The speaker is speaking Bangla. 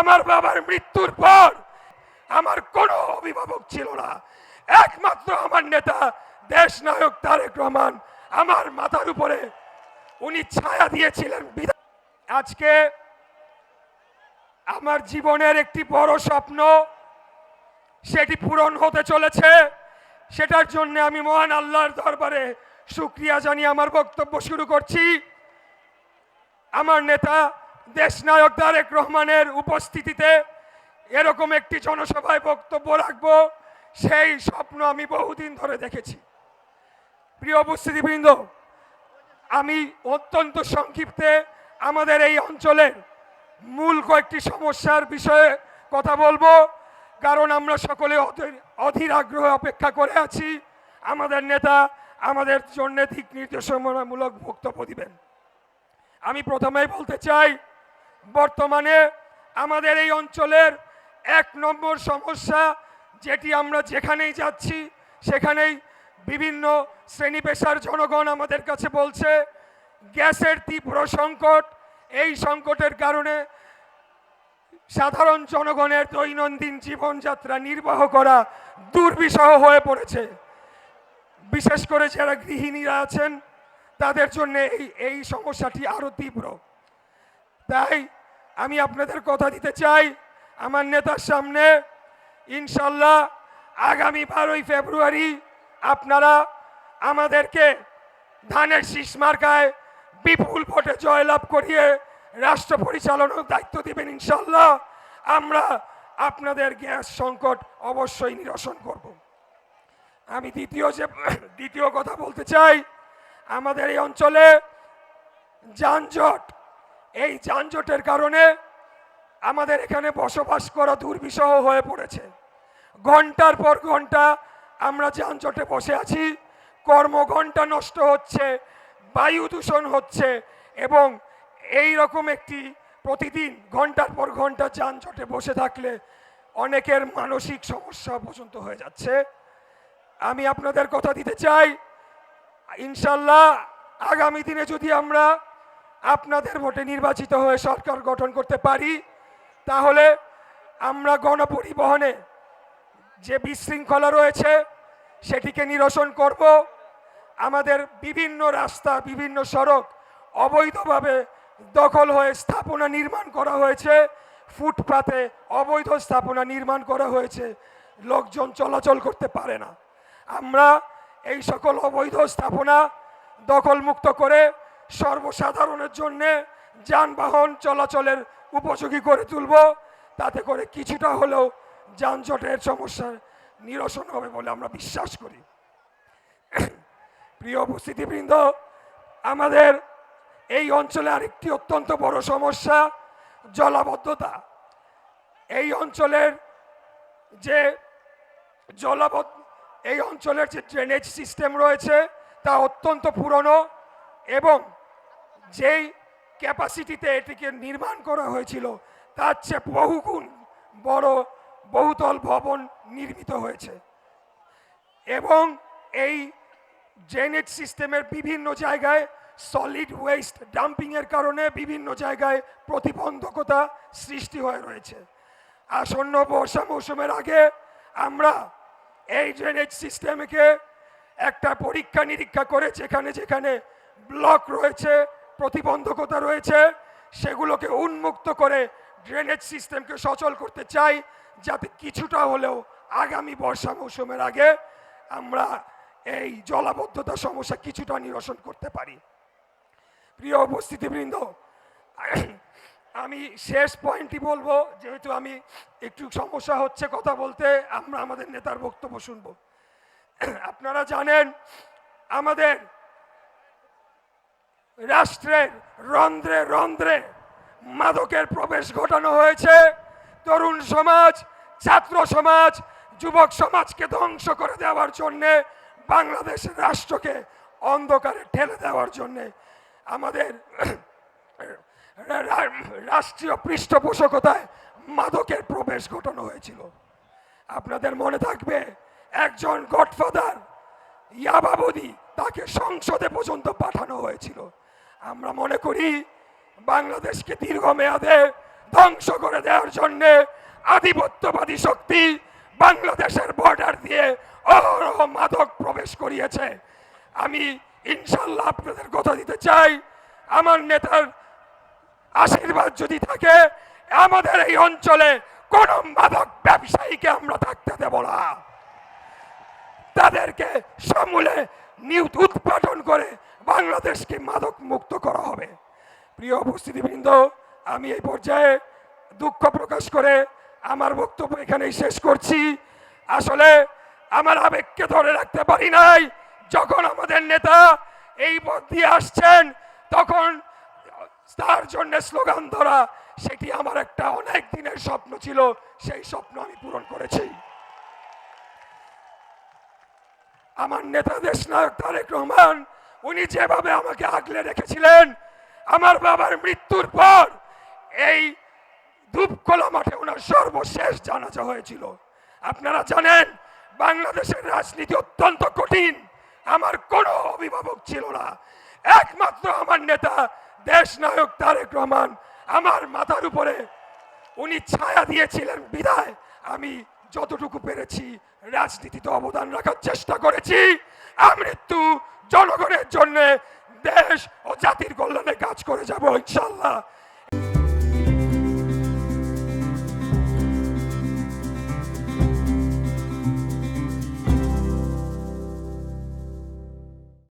আমার বাবার মৃত্যুর পর আমার কোনো অভিভাবক ছিল না। একমাত্র আমার নেতা দেশ নায়ক তারেক রহমান, আমার মাথার উপরে উনি ছায়া দিয়েছিলেন আজকে আমার জীবনের একটি বড় স্বপ্ন সেটি পূরণ হতে চলেছে। সেটার জন্য আমি মহান আল্লাহর দরবারে শুক্রিয়া জানিয়ে আমার বক্তব্য শুরু করছি। আমার নেতা দেশনায়ক তারেক রহমানের উপস্থিতিতে এরকম একটি জনসভায় বক্তব্য রাখব, সেই স্বপ্ন আমি বহুদিন ধরে দেখেছি। প্রিয় উপস্থিতিবৃন্দ, আমি অত্যন্ত সংক্ষিপ্তে আমাদের এই অঞ্চলের মূল কয়েকটি সমস্যার বিষয়ে কথা বলব, কারণ আমরা সকলে অধীর- আগ্রহে অপেক্ষা করে আছি। আমাদের নেতা আমাদের জন্য দিক নির্দেশনামূলক বক্তব্য দিবেন। আমি প্রথমেই বলতে চাই বর্তমানে আমাদের এই অঞ্চলের এক নম্বর সমস্যা যেটি আমরা যেখানেই যাচ্ছি, সেখানেই বিভিন্ন শ্রেণি পেশার জনগণ আমাদের কাছে বলছে, গ্যাসের তীব্র সংকট, এই সংকটের কারণে সাধারণ জনগণের দৈনন্দিন জীবনযাত্রা নির্বাহ করা দুর্বিষহ হয়ে পড়েছে। বিশেষ করে যারা গৃহিণীরা আছেন, তাদের জন্য এই এই সমস্যাটি আরও তীব্র। তাই আমি আপনাদের কথা দিতে চাই আমার নেতার সামনে। ইনশাল্লাহ আগামী বারোই ফেব্রুয়ারি আপনারা আমাদেরকে ধানের শীষ মার্কায় বিপুল ভোটে জয়লাভ করিয়ে রাষ্ট্র পরিচালনার দায়িত্ব দেবেন ইনশাল্লাহ। আমরা আপনাদের গ্যাস সংকট অবশ্যই নিরসন করব। আমি দ্বিতীয় যে, দ্বিতীয় কথা বলতে চাই, আমাদের এই অঞ্চলে যানজট এই যানজটের কারণে আমাদের এখানে বসবাস করা দুর্বিষহ হয়ে পড়েছে। ঘণ্টার পর ঘণ্টা আমরা যানজটে বসে আছি, কর্মঘণ্টা নষ্ট হচ্ছে, বায়ু দূষণ হচ্ছে এবং এই রকম একটি প্রতিদিন ঘণ্টার পর ঘণ্টা যানজটে বসে থাকলে অনেকের মানসিক সমস্যা পর্যন্ত হয়ে যাচ্ছে। আমি আপনাদের কথা দিতে চাই, ইনশাল্লাহ আগামী দিনে যদি আমরা আপনাদের ভোটে নির্বাচিত হয়ে সরকার গঠন করতে পারি, তাহলে আমরা গণপরিবহনে যে বিশৃঙ্খলা রয়েছে, সেটিকে নিরসন করব। আমাদের বিভিন্ন রাস্তা, বিভিন্ন সড়ক অবৈধভাবে দখল হয়ে স্থাপনা নির্মাণ করা হয়েছে। ফুটপাতে অবৈধ স্থাপনা নির্মাণ করা হয়েছে। লোকজন চলাচল করতে পারে না। আমরা এই সকল অবৈধ স্থাপনা দখলমুক্ত করে সর্বসাধারণের জন্য যানবাহন চলাচলের উপযোগী করে তুলব। তাতে করে কিছুটা হলেও যানজটের সমস্যার নিরসন হবে বলে আমরা বিশ্বাস করি। প্রিয় উপস্থিতিবৃন্দ, আমাদের এই অঞ্চলে আরেকটি অত্যন্ত বড় সমস্যা জলাবদ্ধতা। এই অঞ্চলের যে জলাবদ্ধ, এই অঞ্চলের যে ড্রেনেজ সিস্টেম রয়েছে তা অত্যন্ত পুরনো এবং যেই ক্যাপাসিটিতে এটিকে নির্মাণ করা হয়েছিল, তার চেয়ে বহুগুণ বড় বহুতল ভবন নির্মিত হয়েছে। এবং এই ড্রেনেজ সিস্টেমের বিভিন্ন জায়গায় সলিড ওয়েস্ট ডাম্পিংয়ের কারণে বিভিন্ন জায়গায় প্রতিবন্ধকতা সৃষ্টি হয়ে রয়েছে। আসন্ন বর্ষা মৌসুমের আগে আমরা এই ড্রেনেজ সিস্টেমকে একটা পরীক্ষা নিরীক্ষা করে যেখানে যেখানে ব্লক রয়েছে প্রতিবন্ধকতা রয়েছে, সেগুলোকে উন্মুক্ত করে ড্রেনেজ সিস্টেমকে সচল করতে চাই, যাতে কিছুটা হলেও আগামী বর্ষা মৌসুমের আগে আমরা এই জলাবদ্ধতা সমস্যা কিছুটা নিরসন করতে পারি। প্রিয় উপস্থিতিবৃন্দ, আমি শেষ পয়েন্টটি বলব, যেহেতু আমি একটু সমস্যা হচ্ছে কথা বলতে, আমরা আমাদের নেতার বক্তব্য শুনব। আপনারা জানেন, আমাদের রাষ্ট্রের রন্ধ্রে রন্ধ্রে মাদকের প্রবেশ ঘটানো হয়েছে। তরুণ সমাজ, ছাত্র সমাজ, যুবক সমাজকে ধ্বংস করে দেওয়ার জন্যে বাংলাদেশের রাষ্ট্রকে অন্ধকারে ঠেলে দেওয়ার জন্যে আমাদের রাষ্ট্রীয় পৃষ্ঠপোষকতায় মাদকের প্রবেশ ঘটানো হয়েছিল। আপনাদের মনে থাকবে, একজন গডফাদার ইয়াবাবদি তাকে সংসদে পর্যন্ত পাঠানো হয়েছিল। আমরা মনে করি বাংলাদেশকে দীর্ঘমেয়াদে ধ্বংস করে দেওয়ার জন্য আধিপত্যবাদী শক্তি বাংলাদেশের বর্ডার দিয়ে অহরহ মাদক প্রবেশ করিয়েছে। আমি ইনশাল্লাহ আপনাদের কথা দিতে চাই, আমার নেতার আশীর্বাদ যদি থাকে, আমাদের এই অঞ্চলে কোন মাদক ব্যবসায়ীকে আমরা থাকতে দেব না। তাদেরকে সমূলে নিউট উৎপাদন করে বাংলাদেশকে মাদক মুক্ত করা হবে। প্রিয় উপস্থিতিবৃন্দ, আমি এই পর্যায়ে দুঃখ প্রকাশ করে আমার বক্তব্য এখানেই শেষ করছি। আসলে আমার আবেগকে ধরে রাখতে পারি নাই, যখন আমাদের নেতা এই পথ দিয়ে আসছেন, তখন তার জন্য স্লোগান ধরা সেটি আমার একটা অনেক দিনের স্বপ্ন ছিল, সেই স্বপ্ন আমি পূরণ করেছি। আমার নেতা দেশ নায়ক তারেক রহমান উনি যেভাবে আমাকে আগলে রেখেছিলেন, আমার বাবার মৃত্যুর পর এই ধূপখোলা মাঠে ওনার সর্বশেষ জানাজা হয়েছিল। আপনারা জানেন, বাংলাদেশের রাজনীতি অত্যন্ত কঠিন। আমার কোনো অভিভাবক ছিল না। একমাত্র আমার নেতা দেশ নায়ক তারেক রহমান। আমার মাথার উপরে উনি ছায়া দিয়েছিলেন বিদায়। আমি যতটুকু পেরেছি, রাজনীতিতে অবদান রাখার চেষ্টা করেছি। আমৃত্যু জনগণের জন্যে দেশ ও জাতির কল্যাণে কাজ করে যাব, ইনশাল্লাহ।